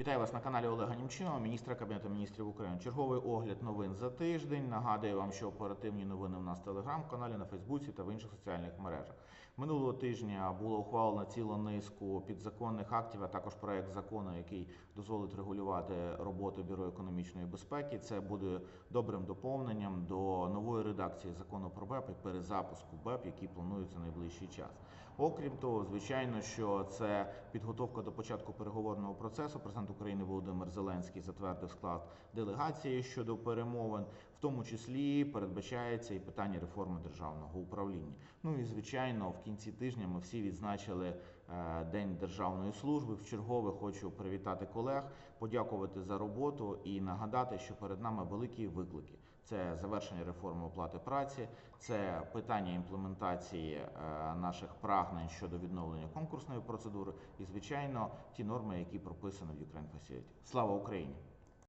Вітаю вас на каналі Олега Німчинова, міністра Кабінету міністрів України. Черговий огляд новин за тиждень. Нагадую вам, що оперативні новини в нас в телеграм-каналі, на Фейсбуці та в інших соціальних мережах. Минулого тижня було ухвалено цілу низку підзаконних актів, а також проект закону, який дозволить регулювати роботу Бюро економічної безпеки. Це буде добрим доповненням до нової редакції закону про БЕП і перезапуску БЕП, який планується найближчий час. Окрім того, звичайно, що це підготовка до початку переговорного процесу. Президент України Володимир Зеленський затвердив склад делегації щодо перемовин, тому числі передбачається і питання реформи державного управління. Ну і звичайно, в кінці тижня ми всі відзначили е, День державної служби. В чергове хочу привітати колег, подякувати за роботу і нагадати, що перед нами великі виклики. Це завершення реформи оплати праці, це питання імплементації е, наших прагнень щодо відновлення конкурсної процедури, і звичайно ті норми, які прописані в Ukraine Facility. Слава Україні!